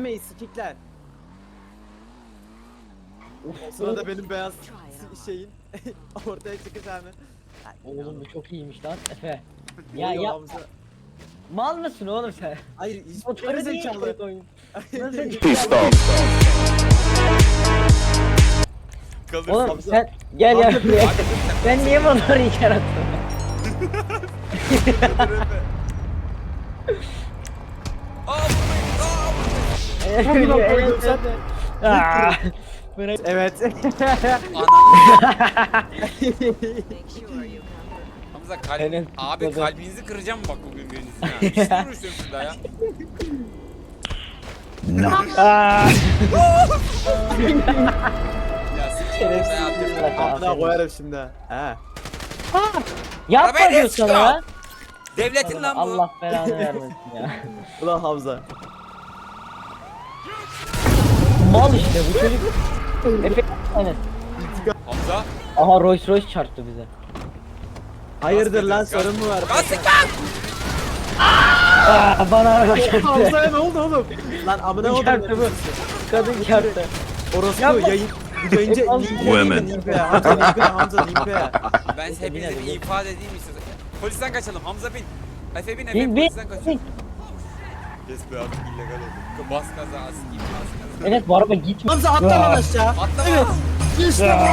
Meyi sikikler. O sırada benim beyaz şeyin ortaya çıkış hemen. Oğlum bu çok iyiymiş lan Efe. Ya ya Hamza. mal mısın oğlum sen? Hayır hiç Motoru niye zekalı. Nasıl Stop. Kalır. Oğlum Hamza. sen gel ya buraya. Ben niye motoru içeri attım? Vurmayın. Evet, Bugün evet, koydum sen. evet. Aa, Bırak. Evet. Ananı. Hamza kalp... Evet, Abi tutmadı. kalbinizi kıracağım bak bugün birinizin ha. Bir şey şurada ya. Aa, Ya Şerefsiz. ne yaptın? Bırak Amına koyarım şimdi. ha. He. Yapma Arabayı diyor sana ya. Devletin lan bu. Allah belanı vermesin ya. Ulan Hamza. Mal işte bu çocuk. Efe evet. Hamza. Aha Rolls Royce çarptı bize. Hayırdır lan sorun mu var? Gazlık lan. Aa, bana araba çarptı. Hamza'ya ne oldu oğlum? Lan amına koydum. Çarptı bu. Kadın çarptı. Orospu Yapma. yayın. Bu önce Hep mi? Hamza Hamza Nimpe. Ben hepinize bir ifade edeyim istiyorsan. Polisten kaçalım. Hamza bin. Efe bin Efe Bin bin. polisten kaç. bin. Yes be artık illegal oldu. Bas gaza as gibi bas gaza. Evet bu araba gitmiyor. Hamza atla lan aşağı. Atlama. İşte bu.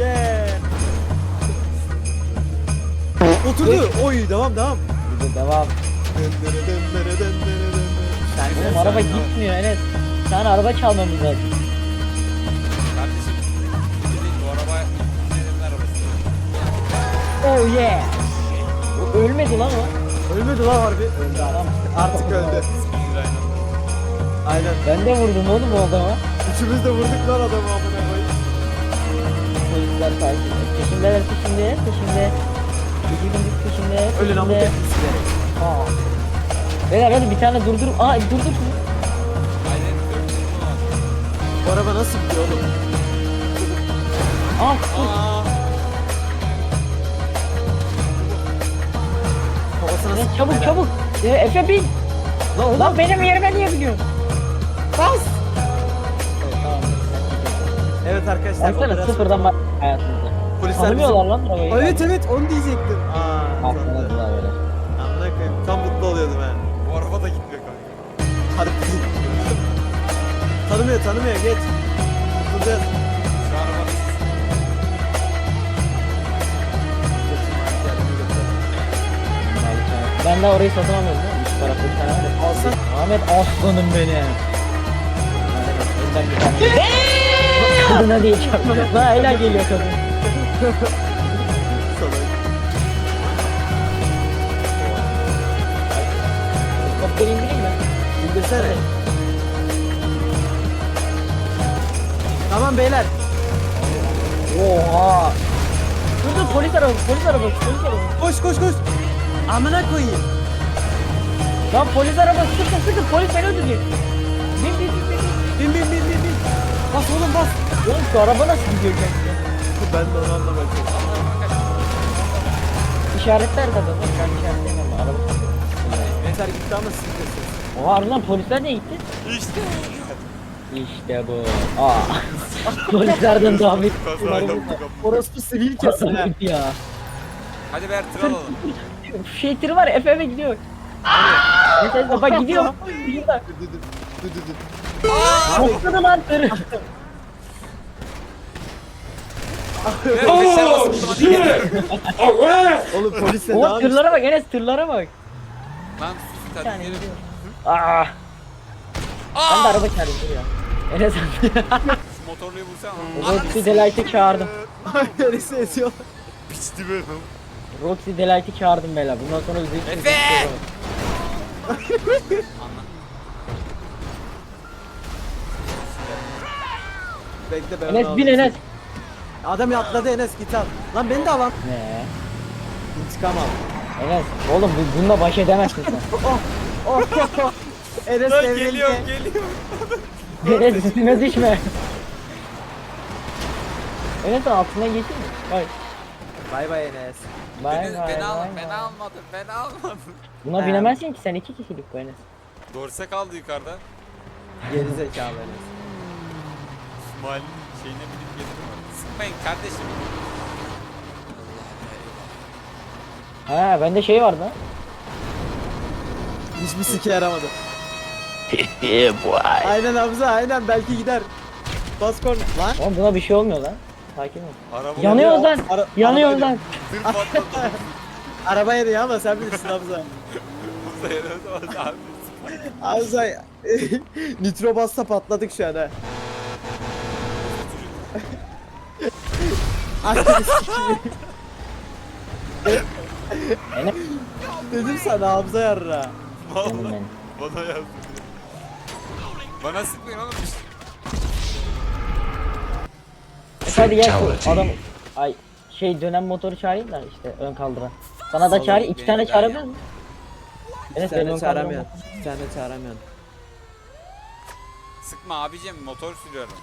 Yeah. Oturdu. Oy devam devam. Bir de devam. Oğlum araba gitmiyor evet. Bir tane araba çalmamız lazım. Kardeşim. bu değil, Bu araba İngilizlerin arabası. Oh yeah. O ölmedi lan o. Ölmedi lan harbi. Öldü adam. Artık öldü. Aynen. Ben de vurdum oğlum o adama. Üçümüz de vurduk lan adamı amına koyayım. Polisler takip ediyor. Peşimdeler peşimde peşimde. İki gündüz peşimde. Ölün amına koyayım. Aa. Beyler hadi bir tane durdur. Aa durdur şunu. Aynen. Bu araba nasıl gidiyor oğlum? Aa dur. Aa. Evet, sık- çabuk çabuk. Ee, Efe bin. Lan oğlum. Lan benim yerime niye biniyorsun? Bas. Evet, tamam. Evet arkadaşlar. Baksana operasyon- sıfırdan bak hayatımızda. Polisler Tanımıyorlar lan arabayı. Evet evet onu diyecektim. Aa. Aklına sandı. güzel böyle. Amına koyayım. Tam mutlu oluyordum ha. Bu araba da gitmiyor kanka. Harbi. tanımıyor tanımıyor geç. Tutacağız. Ben de orayı satın almıyorum değil mi? Üst tarafta bir tane var ya. Alsın. Ahmet aslanım benim. Önden bir tane. Kadına değil çarpma. Daha helal geliyor kadın. Helikopteri indireyim mi? İndirsene. Tamam beyler. Oha. Dur dur polis arabası polis arabası polis arabası. Koş koş koş. Amına koyayım. Lan polis arabası sıkın sıkın polis beni öldürecek. Bin bin bin bin. Bin bin bin bin bin. Bas oğlum bas. Oğlum şu araba nasıl gidiyor kanka? Ben de onu anlamadım. İşaretler de adamı. Ben işaretleyemem araba. Yeter gitti ama siz bilirsiniz. Oha harbiden polisler ne gitti? İşte. İşte bu. Aa. Polislerden daha bir Kazayla bu kapı. Orospu sivil kesin ya. Hadi ver alalım. Şey tırı var ya FM'e gidiyor. Mesela bak gidiyor. Gidiyor. Dü dü dü dü dü. Topladı lan tırı. Beşer basın. Oğlum polisle Oha devam tırlara bak Enes tırlara bak. Lan sus Bir hadi tane gelin. gidiyor. Aa. Ben de Aa! araba çağırdım dur ya. Enes Şu motorluyu vursana. Roxy Delight'ı çağırdım. Neresi esiyor? Piçti benim. Roxy Delight'ı çağırdım beyler. Bundan sonra bizi hiç Efe! Bekle ben Enes bin alayım. Enes. Adam atladı Enes git al. Lan beni de al lan. Ne? İntikam al. Enes oğlum bu, bununla baş edemezsin sen. Oh, oh, oh. Enes Lan devrildi. geliyor geliyor. Enes üstüne düşme. Enes altına geçin mi? Bak. Bay bay Enes. Bay Beni, bay beni, al, bay beni almadın beni almadın. Buna Ha. binemezsin ki sen iki kişilik bu Enes. Dorse kaldı yukarıda. Geri zekalı Enes. İsmail'in şeyine binip getirdim. Sıkmayın kardeşim. Ha bende şey vardı lan. Hiçbir sike yaramadı. aynen Hamza aynen belki gider. Bas korna. Lan. Oğlum buna bir şey olmuyor lan. Sakin ol. Araba Yanıyoruz lan. Ara- Yanıyoruz lan. Tır patladı. Araba yanıyor ama sen bilirsin Hamza. Burada yanıyoruz abi. Hamza nitro bassa patladık şu an ha. Ananı sikeyim. Enes. Dedim sana Hamza yarra. Vallahi bana yazdı. Bana sıkmayın oğlum. Hadi gel şu adam. Ay şey dönem motoru çağırayım da işte ön kaldıran. Sana da çağırayım. iki tane çağırabilir miyim? Bir ön tane kaldıran. çağıramıyorsun. Bir tane çağıramıyorsun. Sıkma abicim motor sürüyorum.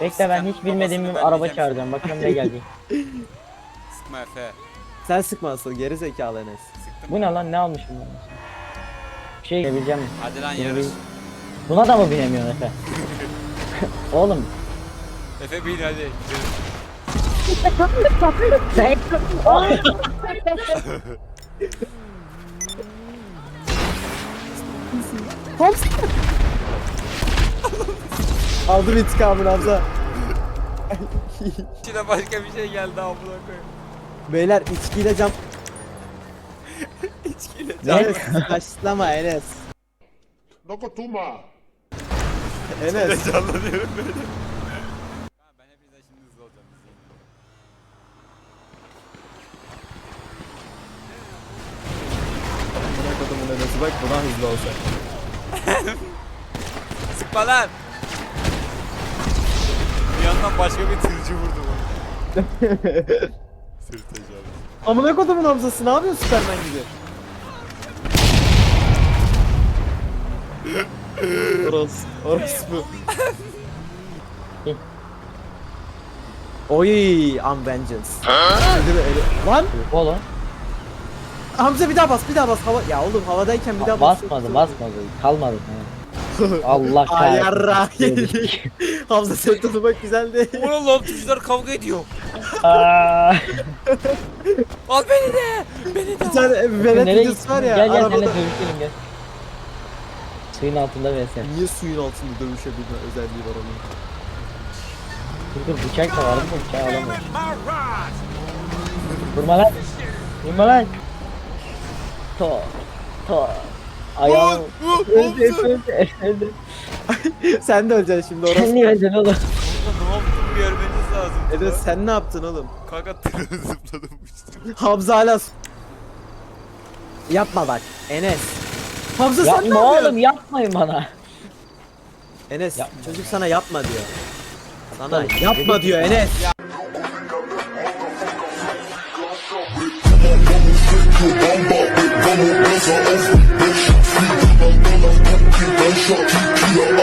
Bekle ben hiç bilmediğim bir araba çağıracağım. Bakalım ne gelecek. Sıkma Efe. Sen sıkma asıl geri zekalı Enes. Sıktım. Bu ne lan ne almışım ben? Şey binebileceğim. Hadi lan yarış. Buna da mı binemiyorsun Efe? Oğlum. Efe bin hadi. gidelim. Hamza! Aldım intikamını Hamza. İçine başka bir şey geldi amına koyayım. Beyler içkiyle cam... İçkiyle Ne? Enes başlama Enes. Nokotuma. Enes. canlanıyorum böyle. Ha, ben hepinizden şimdi hızlı olacağım. izleyin. Buna kodumun Enes'i bak buna hızlı olacak. Sıkma lan. Bir yandan başka bir tırcı vurdu bana. Sırt tecavüz. Amına kodumun Hamza'sı ne yapıyorsun Superman gibi? Oros, Oros bu. Oy, I'm vengeance. Öyle öyle- Lan Oğlum. Hamza bir daha bas, bir daha bas. Hava ya oğlum havadayken bir daha bas. Basmadı basmadı. Kalmadı. Allah Ay kahretsin. yedik. Hamza sen tanımak güzeldi. Ulan lan tırcılar kavga ediyor. Aa. Al beni de. Beni de. Bir tane velet Nereye videosu gittin? var ya. Gel gel arabada- seninle dövüşelim gel. Suyun altında vs. Niye suyun altında dövüşebilme özelliği var onun? Dur dur bıçak da var mı? Bıçağı alamıyorum. Vurma lan. Vurma lan. To. To. Ayağım. Öldü öldü öldü. sen de öleceksin şimdi Sen orası. niye öldün oğlum? Ne yaptım görmeniz lazım. Enes sen ne yaptın oğlum? Kanka tırı zıpladım uçtum. Hamza hala s- Yapma bak Enes. Hamza sen ne Yapma yapıyorsun? oğlum yapmayın bana. Enes Yapma. çocuk sana yapma diyor. Sana yapma dedik Scheiße auf die Welt, fliegt immer nur nach Pumpkin, mein die Kia